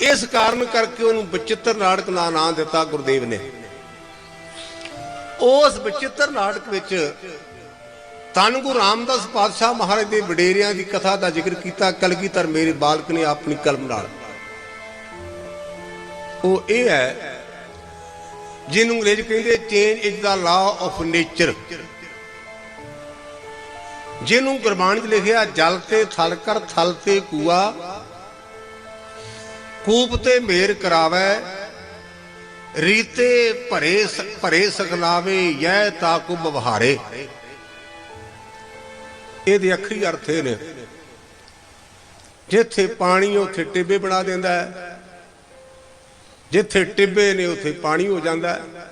ਇਸ ਕਾਰਨ ਕਰਕੇ ਉਹਨੂੰ ਬਚਿੱਤਰ ਨਾਟਕ ਦਾ ਨਾਂ ਦਿੱਤਾ ਗੁਰਦੇਵ ਨੇ। ਉਸ ਬਚਿੱਤਰ ਨਾਟਕ ਵਿੱਚ ਧੰਨ ਗੁਰੂ ਰਾਮਦਾਸ ਪਾਤਸ਼ਾਹ ਮਹਾਰਾਜ ਦੇ ਵਡੇਰਿਆਂ ਦੀ ਕਥਾ ਦਾ ਜ਼ਿਕਰ ਕੀਤਾ, ਕਲਗੀਧਰ ਮੇਰੇ ਬਾਲਕ ਨੇ ਆਪਣੀ ਕਲਮ ਨਾਲ। ਉਹ ਇਹ ਹੈ, ਜਿਹਨੂੰ ਅੰਗਰੇਜ਼ ਕਹਿੰਦੇ change is the law of nature ਜਿਹਨੂੰ ਗੁਰਬਾਣੀ 'ਚ ਲਿਖਿਆ, ਜਲ ਤੇ ਥਲ ਕਰ, ਥਲ ਤੇ ਕੂਆ ਕੂਪ ਤੇ ਮੇਰ ਕਰਾਵੇ, ਰੀਤੇ ਭਰੇ ਭਰੇ ਸਕਲਾਵੇ ਯੈ ਤਾਕੂ ਬਵਹਾਰੇ। ਇਹਦੇ ਅੱਖਰੀ ਅਰਥ ਇਹ ਨੇ, ਜਿੱਥੇ ਪਾਣੀ ਉੱਥੇ ਟਿੱਬੇ ਬਣਾ ਦਿੰਦਾ ਹੈ, ਜਿੱਥੇ ਟਿੱਬੇ ਨੇ ਉੱਥੇ ਪਾਣੀ ਹੋ ਜਾਂਦਾ ਹੈ।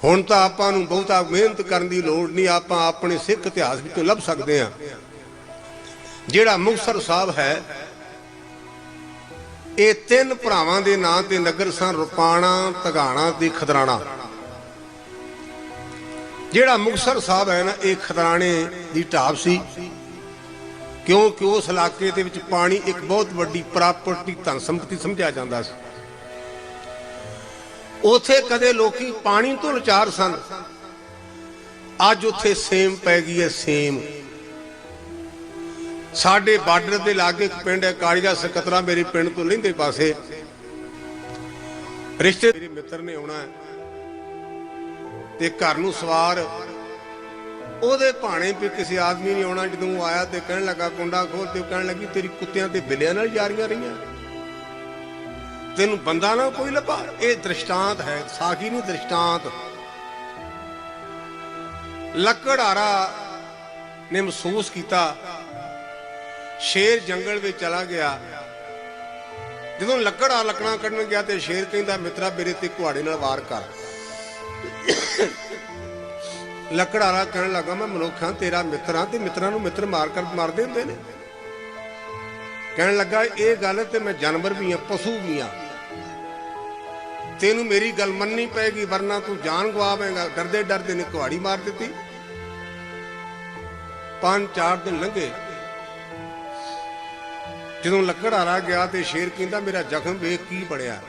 ਹੁਣ ਤਾਂ ਆਪਾਂ ਨੂੰ ਬਹੁਤਾ ਮਿਹਨਤ ਕਰਨ ਦੀ ਲੋੜ ਨਹੀਂ, ਆਪਾਂ ਆਪਣੇ ਸਿੱਖ ਇਤਿਹਾਸ ਵਿੱਚੋਂ ਲੱਭ ਸਕਦੇ ਹਾਂ। ਜਿਹੜਾ ਮੁਕਤਸਰ ਸਾਹਿਬ ਹੈ ਇਹ ਤਿੰਨ ਭਰਾਵਾਂ ਦੇ ਨਾਂ ਤੇ ਨਗਰ ਸਨ ਰੁਪਾਣਾ ਤਗਾਣਾ ਤੇ ਖਦਰਾਣਾ। ਜਿਹੜਾ ਮੁਕਤਸਰ ਸਾਹਿਬ ਹੈ ਨਾ, ਇਹ ਖਦਰਾਣੇ ਦੀ ਢਾਬ ਸੀ। ਕਿਉਂਕਿ ਉਸ ਇਲਾਕੇ ਦੇ ਵਿੱਚ ਪਾਣੀ ਇੱਕ ਬਹੁਤ ਵੱਡੀ ਪ੍ਰਾਪਰਟੀ ਧਨ ਸੰਪਤੀ ਸਮਝਿਆ ਜਾਂਦਾ ਸੀ। ਉਥੇ ਕਦੇ ਲੋਕੀ ਪਾਣੀ ਤੋਂ ਲਚਾਰ ਸਨ। ਅੱਜ ਉਥੇ ਸੇਮ ਪੈ ਗਈ ਹੈ, ਸੇਮ। ਸਾਡੇ ਬਾਰਡਰ ਦੇ ਲਾਗੇ ਇੱਕ ਪਿੰਡ ਹੈ, ਕਾਲੀਆ ਸਕਤਰਾ ਮੇਰੇ ਪਿੰਡ ਤੋਂ ਲਹਿੰਦੇ ਪਾਸੇ। ਰਿਸ਼ਤੇ ਮੇਰੇ ਮਿੱਤਰ ਨੇ ਆਉਣਾ ਤੇ ਘਰ ਨੂੰ ਸਵਾਰ। ਉਹਦੇ ਭਾਣੇ ਵੀ ਕਿਸੇ ਆਦਮੀ ਨੇ ਆਉਣਾ, ਜਦੋਂ ਆਇਆ ਤੇ ਕਹਿਣ ਲੱਗਾ, ਕੁੰਡਾ ਖੋਲ ਤੇ ਕਹਿਣ ਲੱਗੀ, ਤੇਰੀ ਕੁੱਤਿਆਂ ਤੇ ਬਿੱਲਿਆਂ ਨਾਲ ਯਾਰੀਆਂ ਰਹੀਆਂ। ਤੈਨੂੰ ਬੰਦਾ ਨਾ ਕੋਈ ਲੱਭਾ। ਇਹ ਦ੍ਰਿਸ਼ਟਾਂਤ ਹੈ, ਸਾਖੀ ਨਹੀਂ ਦ੍ਰਿਸ਼ਟਾਂਤ। ਲੱਕੜਾਰਾ ਨੇ ਮਹਿਸੂਸ ਕੀਤਾ। ਸ਼ੇਰ ਜੰਗਲ ਵਿੱਚ ਚਲਾ ਗਿਆ। ਜਦੋਂ ਲੱਕੜਾ ਲੱਕੜਾਂ ਕੱਢਣ ਗਿਆ ਤੇ ਸ਼ੇਰ ਕਹਿੰਦਾ, ਮਿੱਤਰਾ, ਮੇਰੇ ਤੇ ਕੁਹਾੜੇ ਨਾਲ ਵਾਰ ਕਰ। ਲੱਕੜਾਰਾ ਕਹਿਣ ਲੱਗਾ, ਮੈਂ ਮਨੁੱਖਾਂ ਤੇਰਾ ਮਿੱਤਰ ਹਾਂ ਤੇ ਮਿੱਤਰਾਂ ਨੂੰ ਮਿੱਤਰ ਮਾਰ ਕਰ, ਮਾਰਦੇ ਹੁੰਦੇ ਨੇ। ਕਹਿਣ ਲੱਗਾ, ਇਹ ਗੱਲ ਤੇ ਮੈਂ ਜਾਨਵਰ ਵੀ ਹਾਂ, ਪਸ਼ੂ ਵੀ ਹਾਂ। ਤੈਨੂੰ ਮੇਰੀ ਗੱਲ ਮੰਨਣੀ ਪਏਗੀ, ਵਰਨਾ ਤੂੰ ਜਾਨ ਗਵਾਵੇਂਗਾ। ਡਰਦੇ ਡਰਦੇ ਨੇ ਕੁਹਾੜੀ ਮਾਰ ਦਿੱਤੀ। ਪੰਜ ਚਾਰ ਦਿਨ ਲੰਘੇ। ਜਦੋਂ ਲੱਕੜ ਆਰਾ ਗਿਆ ਤੇ ਸ਼ੇਰ ਕਹਿੰਦਾ ਮੇਰਾ ਜ਼ਖਮ ਵੇਖ ਕੀ ਬਣਿਆ?